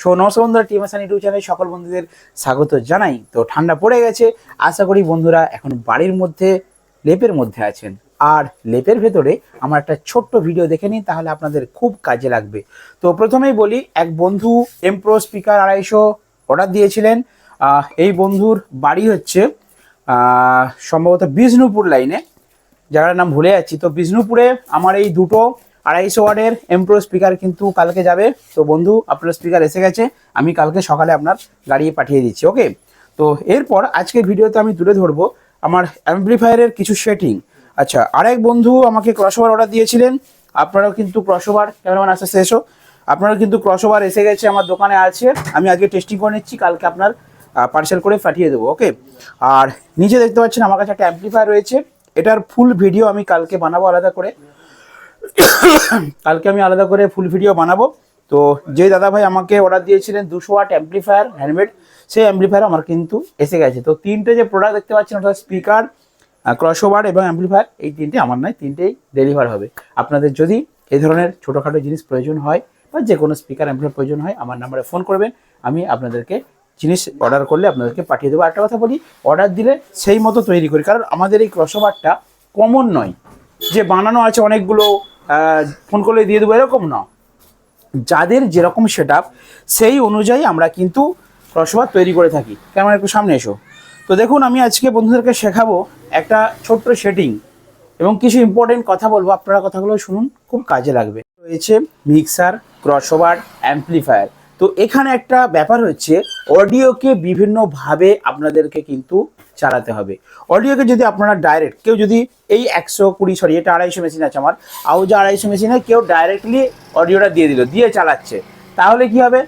So নমস্কার বন্ধুরা team আসান YouTube চ্যানেলে সকল বন্ধুদের স্বাগত জানাই। তো ঠান্ডা পড়ে গেছে, আশা করি বন্ধুরা এখন বাড়ির মধ্যে, লেপের মধ্যে আছেন। আর লেপের ভেতরে আমার একটা ছোট্ট ভিডিও দেখে নিন, তাহলে আপনাদের খুব কাজে লাগবে। তো প্রথমেই বলি, এক বন্ধু এমপ্রো স্পিকার আড়াইশো অর্ডার দিয়েছিলেন। এই বন্ধুর বাড়ি হচ্ছে সম্ভবত বিষ্ণুপুর লাইনে জায়গাটার নাম ভুলে যাচ্ছি, তো বিষ্ণুপুরে আমার এই দুটো আড়াইশো ওয়ার্ডের এমপ্রো স্পিকার কিন্তু কালকে যাবে। তো বন্ধু, আপনার স্পিকার এসে গেছে, আমি কালকে সকালে আপনার গাড়ি পাঠিয়ে দিচ্ছি ওকে তো এরপর আজকের ভিডিওতে আমি তুলে ধরবো আমার অ্যাম্পলিফায়ারের কিছু সেটিং আচ্ছা আরেক বন্ধু আমাকে ক্রসওভার অর্ডার দিয়েছিলেন, আপনারাও কিন্তু ক্রসওভার ক্যামেরাম্যান আস্তে আস্তে এসো। আপনারও কিন্তু ক্রসওভার এসে গেছে, আমার দোকানে আছে, আমি আজকে টেস্টিং করে নিচ্ছি, কালকে আপনার পার্সেল করে পাঠিয়ে দেবো ওকে আর নিচে দেখতে পাচ্ছেন, আমার কাছে একটা অ্যাম্পলিফায়ার রয়েছে, এটার ফুল ভিডিও আমি কালকে বানাবো আলাদা করে। কালকে আমি আলাদা করে ফুল ভিডিও বানাবো। তো যে দাদা ভাই আমাকে অর্ডার দিয়েছিলেন দুশো ওয়াট অ্যাম্পলিফায়ার হ্যান্ডমেড সেই অ্যাম্পলিফায়ার আমার কিন্তু এসে গেছে। তো তিনটে যে প্রোডাক্ট দেখতে পাচ্ছেন, অর্থাৎ স্পিকার ক্রসওভার এবং অ্যাম্পলিফায়ার এই তিনটে আমার নয়, তিনটেই ডেলিভার হবে। আপনাদের যদি এই ধরনের ছোটোখাটো জিনিস প্রয়োজন হয় বা যে কোনো স্পিকার অ্যাম্পলিফায়ার প্রয়োজন হয়, আমার নাম্বারে ফোন করবেন। আমি আপনাদেরকে জিনিস অর্ডার করলে আপনাদেরকে পাঠিয়ে দেবো। একটা কথা বলি অর্ডার দিলে সেই মতো তৈরি করি। কারণ আমাদের এই ক্রসওভারটা কমন নয়। যে বানানো আছে অনেকগুলো ফোন করলে দিয়ে দেবো, এরকম না। যাদের যেরকম সেট সেই অনুযায়ী আমরা কিন্তু ক্রসওভার তৈরি করে থাকি। ক্যামেরা একটু সামনে এসো। তো দেখুন, আমি আজকে বন্ধুদেরকে শেখাবো একটা ছোট্ট সেটিং এবং কিছু ইম্পর্টেন্ট কথা বলব। আপনারা কথাগুলো শুনুন, খুব কাজে লাগবে। রয়েছে মিক্সার ক্রসওভার অ্যাম্পলিফায়ার তো এখানে একটা ব্যাপার হচ্ছে অডিওকে বিভিন্নভাবে আপনাদেরকে কিন্তু চালাতে হবে। অডিওকে যদি আপনারা ডাইরেক্ট কেউ যদি এই একশো কুড়ি, সরি, এটা আড়াইশো মেশিন আছে আমার। আউজা আড়াইশো মেশিনে কেউ ডাইরেক্টলি অডিওটা দিয়ে দিল, দিয়ে চালাচ্ছে। তাহলে কি হবে?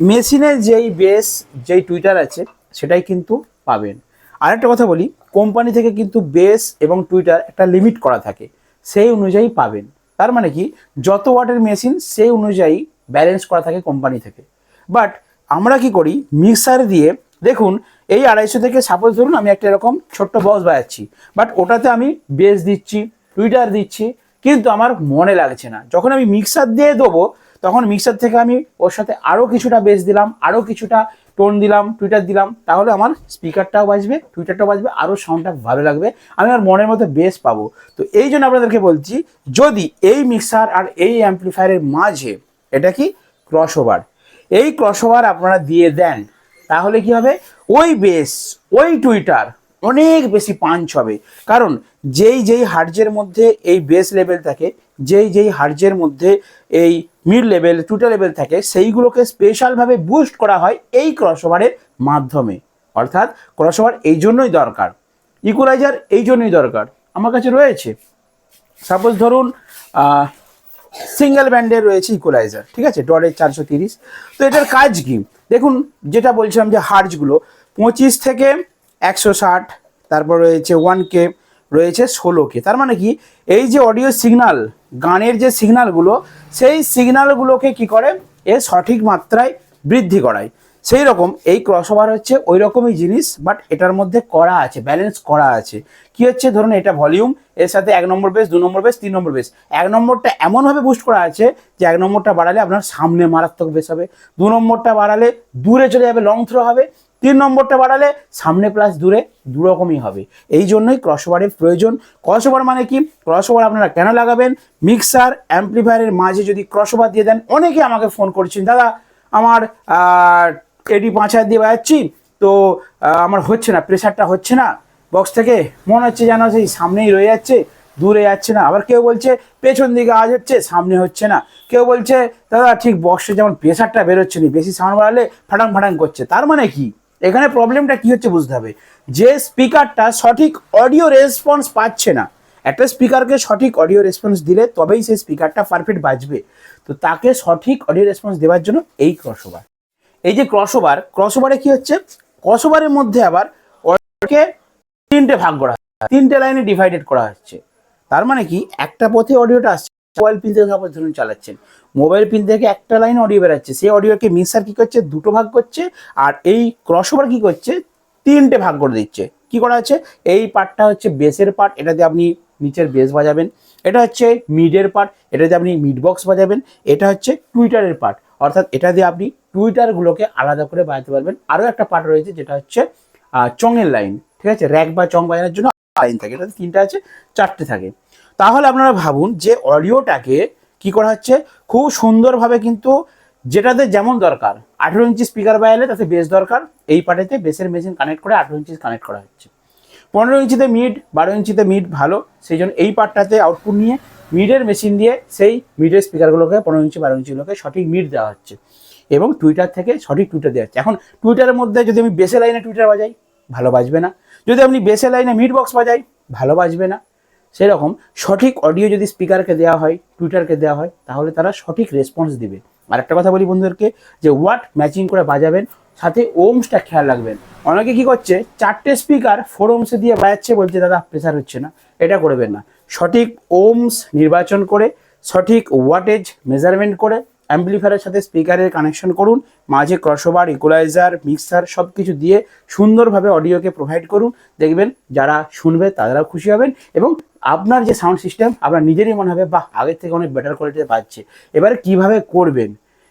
মেশিনে যেই বেস যেই টুইটার আছে, সেটাই কিন্তু পাবেন। আরেকটা কথা বলি কোম্পানি থেকে কিন্তু বেস এবং টুইটার একটা লিমিট করা থাকে। সেই অনুযায়ী পাবেন। তার মানে কি? যত ওয়াটের মেশিন সেই অনুযায়ী ব্যালেন্স করা থাকে কোম্পানি থেকে। বাট আমরা কি করি? মিক্সার দিয়ে দেখুন, এই আড়াইশো থেকে সাপোজ ধরুন আমি একটা এরকম ছোট্ট বক্স বাজাচ্ছি বাট ওটাতে আমি বেস দিচ্ছি টুইটার দিচ্ছি, কিন্তু আমার মনে লাগছে না। যখন আমি মিক্সার দিয়ে দেবো, তখন মিক্সার থেকে আমি ওর সাথে আরও কিছুটা বেস দিলাম আরও কিছুটা টোন দিলাম টুইটার দিলাম, তাহলে আমার স্পিকারটাও বাজবে টুইটারটাও বাজবে আরও সাউন্ডটা ভালো লাগবে, আমি আমার মনের মতো বেস পাবো। তো এই জন্য আপনাদেরকে বলছি, যদি এই মিক্সার আর এই অ্যাম্পলিফায়ারের মাঝে এটা কি ক্রসওভার এই ক্রসওভার আপনারা দিয়ে দেন। তাহলে কি হবে? ওই বেস ওই টুইটার অনেক বেশি পাঞ্চ হবে। কারণ যেই যেই হার্জের মধ্যে এই বেস লেভেল থাকে, যেই যেই হার্জের মধ্যে এই মিড লেভেল টুইটার লেভেল থাকে, সেইগুলোকে স্পেশালভাবে বুস্ট করা হয় এই ক্রসওভারের মাধ্যমে। অর্থাৎ ক্রসওভার এই জন্যই দরকার। ইকুলাইজার এই জন্যই দরকার। আমার কাছে রয়েছে। সাপোজ ধরুন সিঙ্গেল ব্যান্ডে রয়েছে ইকোলাইজার ঠিক আছে? ডলের চারশো তিরিশ। তো এটার কাজ কি? দেখুন, যেটা বলছিলাম যে হার্জগুলো পঁচিশ থেকে একশো ষাট, তারপর রয়েছে ওয়ান কে রয়েছে ষোলো কে তার মানে কি? এই যে অডিও সিগনাল গানের যে সিগনালগুলো সেই সিগনালগুলোকে কি করে? এ সঠিক মাত্রায় বৃদ্ধি করায়। সেই রকম এই ক্রসওভার হচ্ছে ওই রকমই জিনিস বাট এটার মধ্যে করা আছে ব্যালেন্স করা আছে। কি হচ্ছে? ধরুন এটা ভলিউম এর সাথে এক নম্বর বেস দু নম্বর বেস তিন নম্বর বেস এক নম্বরটা এমনভাবে বুস্ট করা আছে যে এক নম্বরটা বাড়ালে আপনার সামনে মারাত্মক বেস হবে। দু নম্বরটা বাড়ালে দূরে চলে যাবে লং থ্রো হবে। তিন নম্বরটা বাড়ালে সামনে প্লাস দূরে, দুরকমই হবে। এই জন্যই ক্রসওভারের প্রয়োজন। ক্রসওভার মানে কি? ক্রসওভার আপনারা কেন লাগাবেন? মিক্সার অ্যাম্পলিফায়ারের মাঝে যদি ক্রসওভার দিয়ে দেন অনেকে আমাকে ফোন করছেন, দাদা, আমার এডি পাঁচ হাজার দিয়ে বাজাচ্ছি। তো আমার হচ্ছে না প্রেশারটা হচ্ছে না বক্স থেকে। মনে হচ্ছে যেন সেই সামনেই রয়ে যাচ্ছে, দূরে যাচ্ছে না। আবার কেউ বলছে, পেছন দিকে আওয়াজ হচ্ছে, সামনে হচ্ছে না। কেউ বলছে, দাদা, ঠিক বক্সে যেমন প্রেশারটা বেরোচ্ছে না, বেশি সাউন্ড বাড়ালে ফাটাং ফাটাং করছে। তার মানে কি? এখানে প্রবলেমটা কি হচ্ছে বুঝতে হবে। যে স্পিকারটা সঠিক অডিও রেসপন্স পাচ্ছে না, একটা স্পিকারকে সঠিক অডিও রেসপন্স দিলে তবেই সেই স্পিকারটা পারফেক্ট বাজবে। তো তাকে সঠিক অডিও রেসপন্স দেওয়ার জন্য এই ক্রসওভার এই যে ক্রসওভার ক্রসওভারে কি হচ্ছে? ক্রসওভারের মধ্যে আবার অডিওকে তিনটে ভাগ করা তিনটে লাইনে ডিভাইডেড করা হচ্ছে। তার মানে কি? একটা পথে অডিওটা আসছে মোবাইল পিন থেকে সাপোজ ধরুন চালাচ্ছেন। মোবাইল পিন থেকে একটা লাইন অডিও বেরাচ্ছে, সেই অডিওকে মিক্সার কি করছে? দুটো ভাগ করছে, আর এই ক্রসওভার কি করছে? তিনটে ভাগ করে দিচ্ছে। কি করা হচ্ছে? এই পার্টটা হচ্ছে বেসের পার্ট এটাতে আপনি নিচের বেস বাজাবেন। এটা হচ্ছে মিডের পার্ট এটাতে আপনি মিড বক্স বাজাবেন। এটা হচ্ছে টুইটারের পার্ট অর্থাৎ এটা দিয়ে আপনি টুইটারগুলোকে আলাদা করে বাজাতে পারবেন। আরও একটা পার্ট রয়েছে যেটা হচ্ছে চঙের লাইন ঠিক আছে? র্যাক বা চং বাজানোর জন্য লাইন থাকে। এটাতে তিনটা আছে, চারটে থাকে। তাহলে আপনারা ভাবুন যে অডিওটাকে কি করা হচ্ছে? খুব সুন্দরভাবে কিন্তু যেটাতে যেমন দরকার, আঠেরো ইঞ্চি স্পিকার বাজালে তাতে বেস দরকার। এই পার্টেতে বেসের মেশিন কানেক্ট করে আঠেরো ইঞ্চি কানেক্ট করা হচ্ছে। পনেরো ইঞ্চিতে মিড বারো ইঞ্চিতে মিড ভালো। সেই জন্য এই পার্টটাতে আউটপুট নিয়ে মিডের মেশিন দিয়ে সেই মিডের স্পিকারগুলোকে পনেরো ইঞ্চি বারো ইঞ্চিগুলোকে সঠিক মিড দেওয়া হচ্ছে। এবং টুইটার থেকে সঠিক টুইটার দেওয়া হচ্ছে। এখন টুইটারের মধ্যে যদি আমি বেসে লাইনে টুইটার বাজাই, ভালো বাজবে না। যদি আপনি বেসে লাইনে মিড বক্স বাজাই, ভালো বাজবে না। সেরকম সঠিক অডিও যদি স্পিকারকে দেওয়া হয় টুইটারকে দেওয়া হয়, তাহলে তারা সঠিক রেসপন্স দিবে। আর একটা কথা বলি বন্ধুদেরকে, যে ওয়াট ম্যাচিং করে বাজাবেন, সাথে ওমসটা খেয়াল রাখবেন। অনেকে কি করছে, চারটে স্পিকার ফোর ওমসে দিয়ে বাজাচ্ছে, বলছে, দাদা প্রেসার হচ্ছে না, এটা করবেন না। সঠিক ওমস নির্বাচন করে, সঠিক ওয়াটেজ মেজারমেন্ট করে অ্যাম্পলিফায়ারের সাথে স্পিকারের কানেকশন করুন, মাঝে ক্রসওভার ইকুলাইজার মিক্সার সব কিছু দিয়ে সুন্দরভাবে অডিওকে প্রোভাইড করুন। দেখবেন যারা শুনবে তারাও খুশি হবেন এবং আপনার যে সাউন্ড সিস্টেম আপনার নিজেরই মনে হবে, বাহ, আগের থেকে অনেক বেটার কোয়ালিটিতে পাচ্ছে। এবারে কীভাবে করবেন?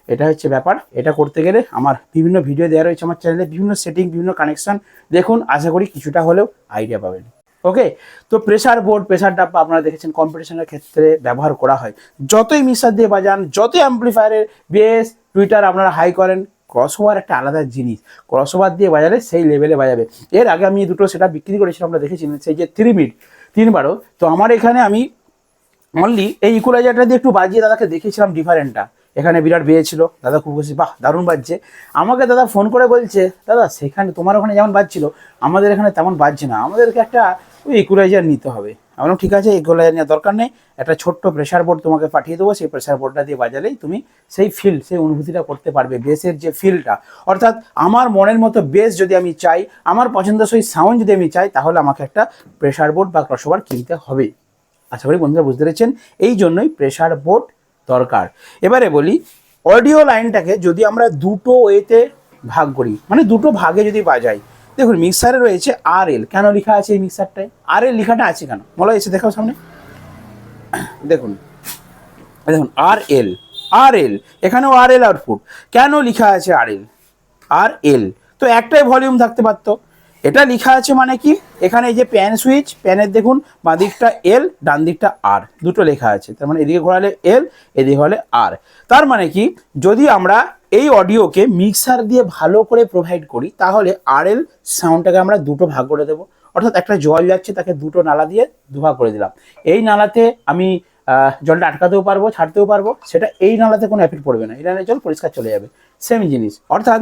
এটা হচ্ছে ব্যাপার। এটা করতে গেলে আমার বিভিন্ন ভিডিও দেওয়া রয়েছে আমার চ্যানেলে বিভিন্ন সেটিং বিভিন্ন কানেকশন দেখুন, আশা করি কিছুটা হলেও আইডিয়া পাবেন। ওকে তো প্রেসার বোর্ড প্রেসার ডাব্বা আপনারা দেখেছেন কম্পিটিশনের ক্ষেত্রে ব্যবহার করা হয়। যতই মিক্সার দিয়ে বাজান, যতই অ্যাম্পলিফায়ারের বেস টুইটার আপনারা হাই করেন ক্রসওভার একটা আলাদা জিনিস। ক্রসওভার দিয়ে বাজালে সেই লেভেলে বাজাবে। এর আগে আমি দুটো সেটা বিক্রি করেছিলাম আমরা দেখেছিলাম সেই যে থ্রি মিট তিনবারও তো আমার এখানে আমি অনলি এই ইকুলাইজারটা দিয়ে একটু বাজিয়ে দাদাকে দেখিয়েছিলাম ডিফারেন্টটা এখানে বিরাট বেয়েছিল দাদা খুব খুশি বাহ দারুণ বাজছে। আমাকে দাদা ফোন করে বলছে দাদা সেখানে তোমার ওখানে যেমন বাজছিল আমাদের এখানে তেমন বাজছে না। আমাদেরকে একটা ওই ইকুলাইজার নিতে হবে। আমি বললাম, ঠিক আছে ইকুলাইজার নেওয়ার দরকার নেই। একটা ছোট্ট প্রেশার বোর্ড তোমাকে পাঠিয়ে দেবো। সেই প্রেশার বোর্ডটা দিয়ে বাজালেই তুমি সেই ফিল সেই অনুভূতিটা করতে পারবে বেসের যে ফিলটা অর্থাৎ আমার মনের মতো বেস যদি আমি চাই আমার পছন্দসই সাউন্ড যদি আমি চাই তাহলে আমাকে একটা প্রেশার বোর্ড বা ক্রসওভার কিনতে হবে। আশা করি বন্ধুরা বুঝতে পেরেছেন। এই জন্যই প্রেশার বোর্ড দরকার। এবারে বলি অডিও লাইনটাকে যদি আমরা দুটো ওয়েতে ভাগ করি মানে দুটো ভাগে যদি বাজাই, দেখুন মিক্সারে রয়েছে আর এল কেন লেখা আছে এই মিক্সারটায় আর এল লেখাটা আছে কেন? বলা এসে দেখাও সামনে। দেখুন দেখুন আর এল আর এল এখানেও আর এল আউটপুট কেন লেখা আছে আর এল আর এল তো একটাই ভলিউম থাকতে পারতো। এটা লেখা আছে মানে কি? এখানে এই যে প্যান সুইচ প্যানের দেখুন বাঁ দিকটা এল ডান দিকটা আর দুটো লেখা আছে। তার মানে এদিকে ঘোরালে এল এদিকে হলে আর তার মানে কি? যদি আমরা এই অডিওকে মিক্সার দিয়ে ভালো করে প্রোভাইড করি, তাহলে আর এল সাউন্ডটাকে আমরা দুটো ভাগ করে দেবো। অর্থাৎ একটা জল যাচ্ছে, তাকে দুটো নালা দিয়ে দুভাগ করে দিলাম। এই নালাতে আমি জলটা আটকাতেও পারব, ছাড়তেও পারব, সেটা এই নালাতে কোনো এফেক্ট পড়বে না। এই লাইনের জল পরিষ্কার চলে যাবে। সেম জিনিস। অর্থাৎ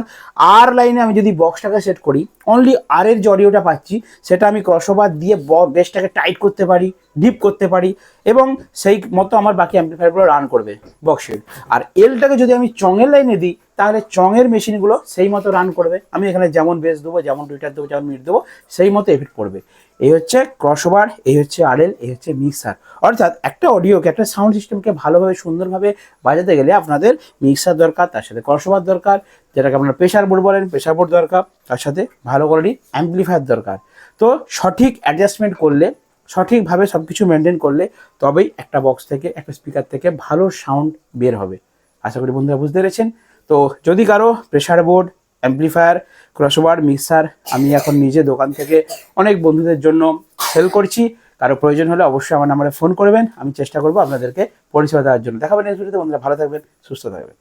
আর লাইনে আমি যদি বক্সটাকে সেট করি অনলি আর এর জড়িওটা পাচ্ছি, সেটা আমি ক্রসওভার দিয়ে বেসটাকে টাইট করতে পারি ডিপ করতে পারি এবং সেই মতো আমার বাকি অ্যাম্পলিফায়ারগুলো রান করবে বক্সের আর এলটাকে যদি আমি চঙের লাইনে দিই তাহলে চঙের মেশিনগুলো সেই মতো রান করবে। আমি এখানে যেমন বেস দেবো, যেমন টুইটার দেবো, যেমন মিট দেবো, সেই মতো এফেক্ট পড়বে। এই হচ্ছে ক্রসওভার এই হচ্ছে আরএল এই হচ্ছে মিক্সার অর্থাৎ একটা অডিওকে একটা সাউন্ড সিস্টেমকে ভালোভাবে, সুন্দরভাবে বাজাতে গেলে আপনাদের মিক্সার দরকার, তার সাথে ক্রসওভার দরকার, যেটাকে আপনারা প্রেশার বোর্ড বলেন প্রেশার বোর্ড দরকার, তার সাথে ভালো কোয়ালিটি অ্যাম্পলিফায়ার দরকার। তো সঠিক অ্যাডজাস্টমেন্ট করলে, সঠিকভাবে সব কিছু মেনটেন করলে তবেই একটা বক্স থেকে, একটা স্পিকার থেকে ভালো সাউন্ড বের হবে। আশা করি বন্ধুরা বুঝতে পেরেছেন। তো যদি কারও pressure board amplifier crossover mixer আমি এখন নিজে দোকান থেকে অনেক বন্ধুদের জন্য সেল করছি। কারও প্রয়োজন হলে অবশ্যই আমার নাম্বারে ফোন করবেন। আমি চেষ্টা করব আপনাদেরকে পরিষেবা দেওয়ার জন্য। দেখাবেন এই ভিডিওতে বন্ধুরা ভালো থাকবেন, সুস্থ থাকবেন।